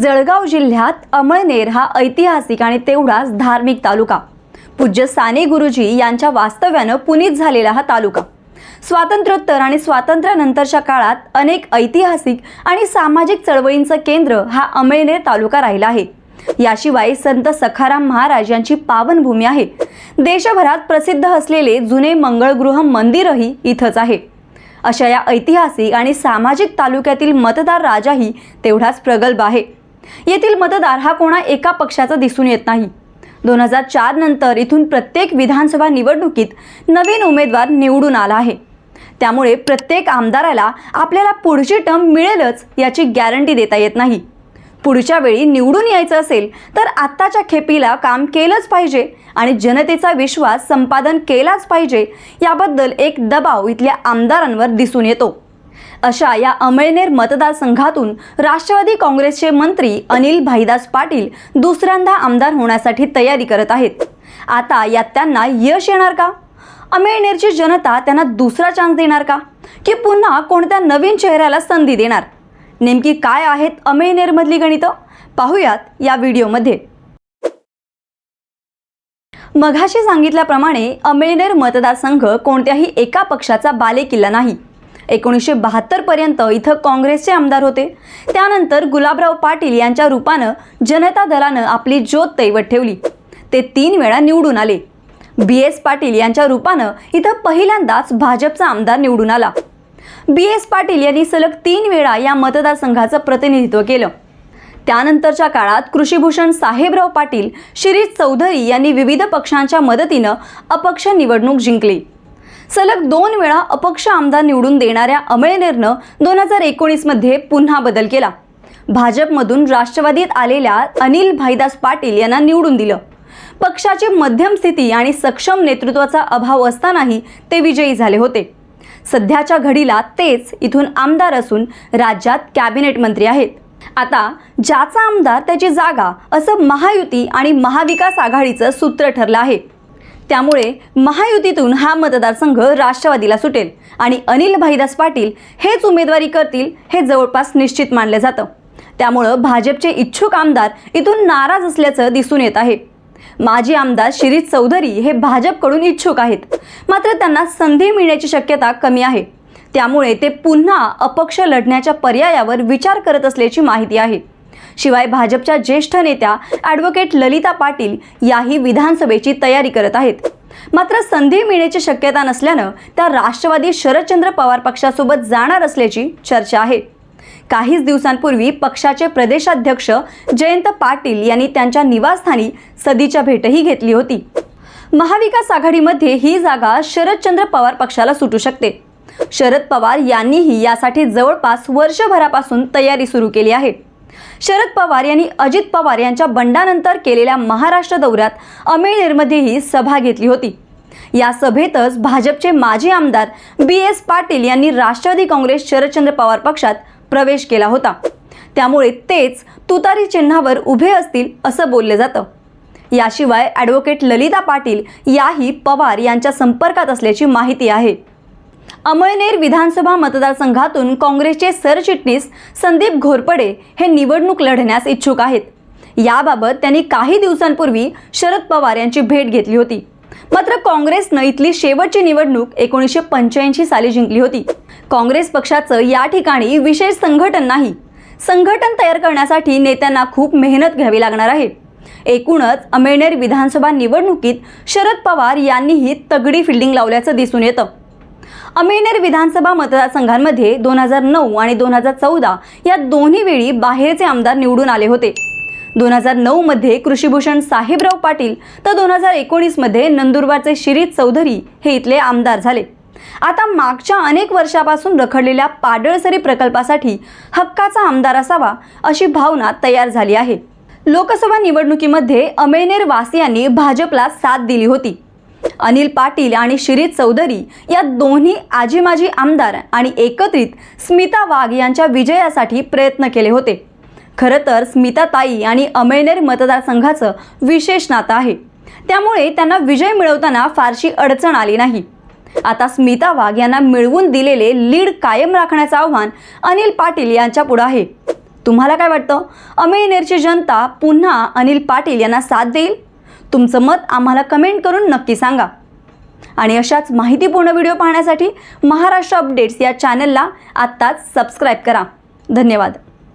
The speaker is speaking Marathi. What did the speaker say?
जळगाव जिल्ह्यात अमळनेर हा ऐतिहासिक आणि तेवढाच धार्मिक तालुका. पूज्य साने गुरुजी यांच्या वास्तव्यानं पुनीत झालेला हा तालुका. स्वातंत्र्योत्तर आणि स्वातंत्र्यानंतरच्या काळात अनेक ऐतिहासिक आणि सामाजिक चळवळींचं केंद्र हा अमळनेर तालुका राहिला आहे. याशिवाय संत सखाराम महाराज यांची पावनभूमी आहे. देशभरात प्रसिद्ध असलेले जुने मंगळगृह मंदिरही इथंच आहे. अशा या ऐतिहासिक आणि सामाजिक तालुक्यातील मतदार राजाही तेवढाच प्रगल्भ आहे. येथील मतदार हा कोणा एका पक्षाचा दिसून येत नाही. दोन हजार चार नंतर इथून प्रत्येक विधानसभा निवडणुकीत नवीन उमेदवार निवडून आला आहे. त्यामुळे प्रत्येक आमदाराला आपल्याला पुढची टर्म मिळेलच याची गॅरंटी देता येत नाही. पुढच्या वेळी निवडून यायचं असेल तर आत्ताच्या खेपीला काम केलंच पाहिजे आणि जनतेचा विश्वास संपादन केलाच पाहिजे याबद्दल एक दबाव इथल्या आमदारांवर दिसून येतो. अशा या अमळनेर मतदारसंघातून राष्ट्रवादी काँग्रेसचे मंत्री अनिल भाईदास पाटील दुसऱ्यांदा आमदार होण्यासाठी तयारी करत आहेत. आता यात त्यांना यश येणार का? अमळनेरची जनता त्यांना दुसरा चान्स देणार का? की पुन्हा कोणत्या नवीन चेहऱ्याला संधी देणार? नेमकी काय आहेत अमेळनेरमधली गणितं? पाहूयात या व्हिडिओमध्ये. मघाशी सांगितल्याप्रमाणे अमळनेर मतदारसंघ कोणत्याही एका पक्षाचा बालेकिल्ला नाही. एकोणीसशे बहात्तरपर्यंत इथं काँग्रेसचे आमदार होते. त्यानंतर गुलाबराव पाटील यांच्या रूपानं जनता दलानं आपली ज्योत तैवत ठेवली. ते तीन वेळा निवडून आले. बी एस पाटील यांच्या रूपानं इथं पहिल्यांदाच भाजपचा आमदार निवडून आला. बी एस पाटील यांनी सलग तीन वेळा या मतदारसंघाचं प्रतिनिधित्व केलं. त्यानंतरच्या काळात कृषीभूषण साहेबराव पाटील शिरीष चौधरी यांनी विविध पक्षांच्या मदतीनं अपक्ष निवडणूक जिंकली. सलग दोन वेळा अपक्ष आमदार निवडून देणाऱ्या अमळनेरनं दोन हजार एकोणीसमध्ये पुन्हा बदल केला. भाजपमधून राष्ट्रवादीत आलेल्या अनिल भाईदास पाटील यांना निवडून दिलं. पक्षाची मध्यम स्थिती आणि सक्षम नेतृत्वाचा अभाव असतानाही ते विजयी झाले होते. सध्याच्या घडीला तेच इथून आमदार असून राज्यात कॅबिनेट मंत्री आहेत. आता ज्याचा आमदार त्याची जागा असं महायुती आणि महाविकास आघाडीचं सूत्र ठरलं आहे. त्यामुळे महायुतीतून हा मतदारसंघ राष्ट्रवादीला सुटेल आणि अनिल भाईदास पाटील हेच उमेदवारी करतील हे जवळपास निश्चित मानलं जातं. त्यामुळं भाजपचे इच्छुक आमदार इथून नाराज असल्याचं दिसून येत आहे. माजी आमदार शिरीष चौधरी हे भाजपकडून इच्छुक आहेत. मात्र त्यांना संधी मिळण्याची शक्यता कमी आहे. त्यामुळे ते पुन्हा अपक्ष लढण्याच्या पर्यायावर विचार करत असल्याची माहिती आहे. शिवाय भाजपच्या ज्येष्ठ नेत्या ॲडव्होकेट ललिता पाटील याही विधानसभेची तयारी करत आहेत. मात्र संधी मिळण्याची शक्यता नसल्यानं त्या राष्ट्रवादी शरदचंद्र पवार पक्षासोबत जाणार असल्याची चर्चा आहे. काहीच दिवसांपूर्वी पक्षाचे प्रदेशाध्यक्ष जयंत पाटील यांनी त्यांच्या निवासस्थानी सदीच्या भेटही घेतली होती. महाविकास आघाडीमध्ये ही जागा शरदचंद्र पवार पक्षाला सुटू शकते. शरद पवार यांनीही यासाठी जवळपास वर्षभरापासून तयारी सुरू केली आहे. शरद पवार यांनी अजित पवार यांच्या बंडानंतर केलेल्या महाराष्ट्र दौऱ्यात अमेळनेरमध्येही सभा घेतली होती. या सभेतच भाजपचे माजी आमदार बी एस पाटील यांनी राष्ट्रवादी काँग्रेस शरदचंद्र पवार पक्षात प्रवेश केला होता. त्यामुळे तेच तुतारी चिन्हावर उभे असतील असं बोललं जातं. याशिवाय ॲडव्होकेट ललिता पाटील याही पवार यांच्या संपर्कात असल्याची माहिती आहे. अमळनेर विधानसभा मतदारसंघातून काँग्रेसचे सरचिटणीस संदीप घोरपडे हे निवडणूक लढण्यास इच्छुक आहेत. याबाबत त्यांनी काही दिवसांपूर्वी शरद पवार यांची भेट घेतली होती. मात्र काँग्रेसनं इथली शेवटची निवडणूक एकोणीसशे पंच्याऐंशी साली जिंकली होती. काँग्रेस पक्षाचं या ठिकाणी विशेष संघटन नाही. संघटन तयार करण्यासाठी नेत्यांना खूप मेहनत घ्यावी लागणार आहे. एकूणच अमेनेर विधानसभा निवडणुकीत शरद पवार यांनीही तगडी फिल्डिंग लावल्याचं दिसून येतं. अमेळनेर विधानसभा मतदारसंघांमध्ये दोन हजार नऊ आणि दोन हजार चौदा या दोन्ही वेळी बाहेरचे आमदार निवडून आले होते. दोन हजार नऊमध्ये कृषीभूषण साहेबराव पाटील तर दोन हजार एकोणीसमध्ये नंदुरबारचे शिरीत चौधरी हे इथले आमदार झाले. आता मागच्या अनेक वर्षापासून रखडलेल्या पाडळसरी प्रकल्पासाठी हक्काचा आमदार असावा अशी भावना तयार झाली आहे. लोकसभा निवडणुकीमध्ये अमेळनेर वासियांनी भाजपला साथ दिली होती. अनिल पाटील आणि शिरीत चौधरी या दोन्ही आजी माजी आमदार आणि एकत्रित स्मिता वाघ यांच्या विजयासाठी प्रयत्न केले होते. खरं तर स्मिताताई आणि अमेळनेर मतदारसंघाचं विशेष नातं आहे. त्यामुळे त्यांना विजय मिळवताना फारशी अडचण आली नाही. आता स्मिता वाघ यांना मिळवून दिलेले लीड कायम राखण्याचं आव्हान अनिल पाटील यांच्या पुढं आहे. तुम्हाला काय वाटतं? अमेनेरची जनता पुन्हा अनिल पाटील यांना साथ देईल? तुमचं मत आम्हाला कमेंट करून नक्की सांगा. आणि अशाच माहितीपूर्ण व्हिडिओ पाहण्यासाठी महाराष्ट्र अपडेट्स या चॅनलला आत्ताच सबस्क्राईब करा. धन्यवाद.